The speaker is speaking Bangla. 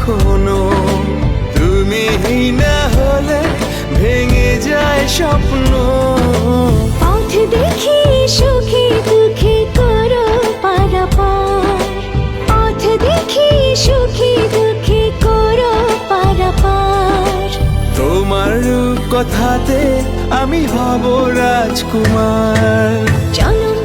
কখনো। তুমি না হলে ভেঙে যায় স্বপ্ন। পথ দেখি সুখে দুঃখে করো পারাপার। পথ দেখি সুখে দুঃখে করো পারাপার। তোমার কথাতে আমি হব রাজকুমার। জনম